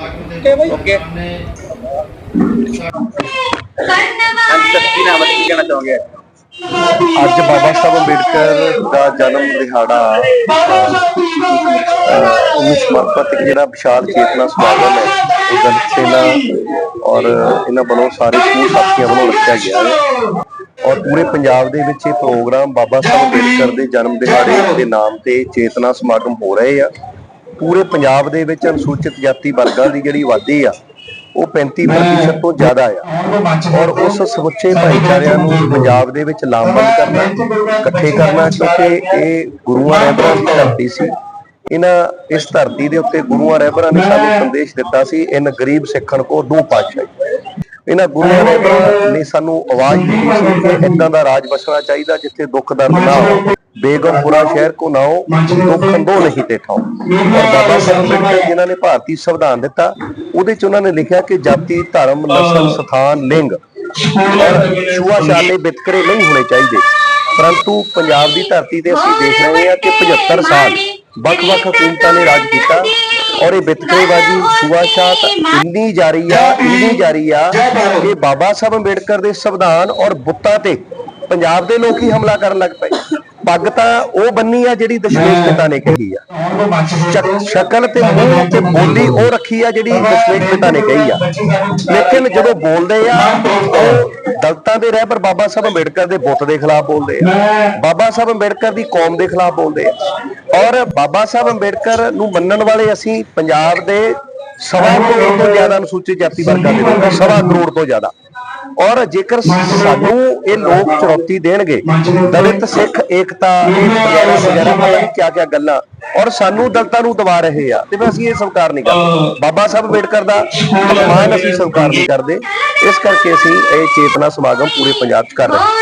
Okay. ਅੱਜ ਤੱਕ ਕੀ ਨਾਮ ਹੈ? ਕੀ ਕਹਿਣਾ ਚਾਹੋਗੇ? ਅੱਜ ਬਾਬਾ ਸਾਹਿਬ ਅੰਬੇਡਕਰ ਦਾ ਜਨਮ ਦਿਹਾੜਾ ਨੂੰ ਸਮਰਪਿਤ ਜਿਹੜਾ ਵਿਸ਼ਾਲ ਚੇਤਨਾ ਸਮਾਗਮ ਹੈ ਉਹ ਦਲਿਤ ਸੇਨਾ ਔਰ ਇਹਨਾਂ ਵੱਲੋਂ ਸਾਰੇ ਸਮੂਹ ਸਾਥੀਆਂ ਵੱਲੋਂ ਰੱਖਿਆ ਗਿਆ ਹੈ। ਔਰ ਪੂਰੇ ਪੰਜਾਬ ਦੇ ਵਿੱਚ ਇਹ ਪ੍ਰੋਗਰਾਮ ਬਾਬਾ ਸਾਹਿਬ ਅੰਬੇਡਕਰ ਦੇ ਜਨਮ ਦਿਹਾੜੇ ਦੇ ਨਾਮ ਤੇ ਚੇਤਨਾ ਸਮਾਗਮ ਹੋ ਰਹੇ ਆ। ਪੂਰੇ ਪੰਜਾਬ ਦੇ ਵਿੱਚ ਅਨੁਸੂਚਿਤ ਜਾਤੀ ਵਰਗਾਂ ਦੀ ਜਿਹੜੀ ਆਬਾਦੀ ਆ ਉਹ 35% ਤੋਂ ਜ਼ਿਆਦਾ ਆ। ਔਰ ਉਸ ਸਮੁੱਚੇ ਭਾਈਚਾਰਿਆਂ ਨੂੰ ਪੰਜਾਬ ਦੇ ਵਿੱਚ ਲਾਮਬੰਦ ਕਰਨਾ ਇਕੱਠੇ ਕਰਨਾ ਕਿਉਂਕਿ ਇਹ ਗੁਰੂਆਂ ਰਹਿਬਰਾਂ ਦੀ ਧਰਤੀ ਸੀ। ਇਹਨਾਂ ਇਸ ਧਰਤੀ ਦੇ ਉੱਤੇ ਗੁਰੂਆਂ ਰਹਿਬਰਾਂ ਨੇ ਸਾਨੂੰ ਸੰਦੇਸ਼ ਦਿੱਤਾ ਸੀ ਇਨ ਗਰੀਬ ਸਿੱਖਣ ਕੋ ਦੋ ਪਾਤਸ਼ਾਹੀ। ਇਹਨਾਂ ਗੁਰੂਆਂ ਰਹਿਬਰਾਂ ਨੇ ਸਾਨੂੰ ਆਵਾਜ਼ ਦਿੱਤੀ ਸੀ ਕਿ ਇਦਾਂ ਦਾ ਰਾਜ ਬਸਣਾ ਚਾਹੀਦਾ ਜਿੱਥੇ ਦੁੱਖ ਦਰਦ ਨਾ ਹੋ ਬੇਗਮਪੁਰਾ ਸ਼ਹਿਰ ਕੋ ਨਾ ਹੋ ਦੁੱਖ ਅੰਦੋ ਨਹੀਂ ਤੇ ਔਰ ਬਾਬਾ ਸਾਹਿਬ ਅੰਬੇਡਕਰ ਜਿਨ੍ਹਾਂ ਨੇ ਭਾਰਤੀ ਸੰਵਿਧਾਨ ਦਿੱਤਾ ਉਹਦੇ ਚ ਉਹਨਾਂ ਨੇ ਲਿਖਿਆ ਕਿ ਜਾਤੀ ਧਰਮ ਨਸਲ ਸਥਾਨ ਲਿੰਗ। ਛੂਆ-ਛਾਲੇ ਵਿਤਕਰੇ ਨਹੀਂ ਹੋਣੇ ਚਾਹੀਦੇ। ਪਰੰਤੂ ਪੰਜਾਬ ਦੀ ਧਰਤੀ ਤੇ ਅਸੀਂ ਦੇਖ ਰਹੇ ਹਾਂ ਕਿ 75 ਸਾਲ ਵੱਖ-ਵੱਖ ਹਕੂਮਤਾਂ ਨੇ ਰਾਜ ਕੀਤਾ ਔਰ ਇਹ ਵਿਤਕਰੇਬਾਜ਼ੀ ਛੂਆ-ਛਾਤ ਇੰਨੀ ਜਾਰੀ ਆ ਇੰਨੀ ਜਾਰੀ ਆ ਕਿ ਬਾਬਾ ਸਾਹਿਬ ਅੰਬੇਡਕਰ ਦੇ ਸੰਵਿਧਾਨ ਔਰ ਬੁੱਤਾਂ ਤੇ ਪੰਜਾਬ ਦੇ ਲੋਕ ਹੀ ਹਮਲਾ ਕਰਨ ਲੱਗ ਪਏ। ਪੱਗ ਤਾਂ ਉਹ ਬੰਨੀ ਆ ਜਿਹੜੀ ਦਸ਼ਮੇਸ਼ ਪਿਤਾ ਨੇ ਕਹੀ ਆ। ਸ਼ਕ- ਸ਼ਕਲ ਤੇ ਮੂੰਹ ਤੇ ਬੋਲੀ ਉਹ ਰੱਖੀ ਆ ਜਿਹੜੀ ਦਸ਼ਮੇਸ਼ ਪਿਤਾ ਨੇ ਕਹੀ ਆ। ਲੇਕਿਨ ਜਦੋਂ ਬੋਲਦੇ ਆ ਉਹ ਦਲਤਾਂ ਦੇ ਰਹਿਬਰ ਬਾਬਾ ਸਾਹਿਬ ਅੰਬੇਡਕਰ ਦੇ ਬੁੱਤ ਦੇ ਖਿਲਾਫ ਬੋਲਦੇ ਆ। ਬਾਬਾ ਸਾਹਿਬ ਅੰਬੇਡਕਰ ਦੀ ਕੌਮ ਦੇ ਖਿਲਾਫ ਬੋਲਦੇ ਆ। ਔਰ ਬਾਬਾ ਸਾਹਿਬ ਅੰਬੇਡਕਰ ਨੂੰ ਮੰਨਣ ਵਾਲੇ ਅਸੀਂ ਪੰਜਾਬ ਦੇ ਸਵਾ ਕਰੋੜ ਤੋਂ ਜ਼ਿਆਦਾ ਅਨੁਸੂਚਿਤ ਜਾਤੀ ਵਰਗਾਂ ਦੇ ਸਵਾ ਕਰੋੜ ਤੋਂ ਜ਼ਿਆਦਾ। ਔਰ ਜੇਕਰ ਸਾਨੂੰ ਇਹ ਲੋਕ ਚੁਣੌਤੀ ਦੇਣਗੇ, ਦਲਿਤ ਸਿੱਖ, ਏਕਤਾ, ਵਗੈਰਾ ਪਤਾ ਨਹੀਂ ਕਿਆ ਕਿਆ ਗੱਲਾਂ, ਔਰ ਸਾਨੂੰ ਦਲਤਾਂ ਨੂੰ ਦਬਾ ਰਹੇ ਆ, ਤੇ ਫਿਰ ਅਸੀਂ ਇਹ ਸਵੀਕਾਰ ਨਹੀਂ ਕਰਦੇ। ਬਾਬਾ ਸਾਹਿਬ ਅੰਬੇਡਕਰ ਦਾ ਅਪਮਾਨ ਅਸੀਂ ਸਵੀਕਾਰ ਨਹੀਂ ਕਰਦੇ। ਇਸ ਕਰਕੇ ਅਸੀਂ ਇਹ ਚੇਤਨਾ ਸਮਾਗਮ ਪੂਰੇ ਪੰਜਾਬ 'ਚ ਕਰ ਰਹੇ ਹਾਂ।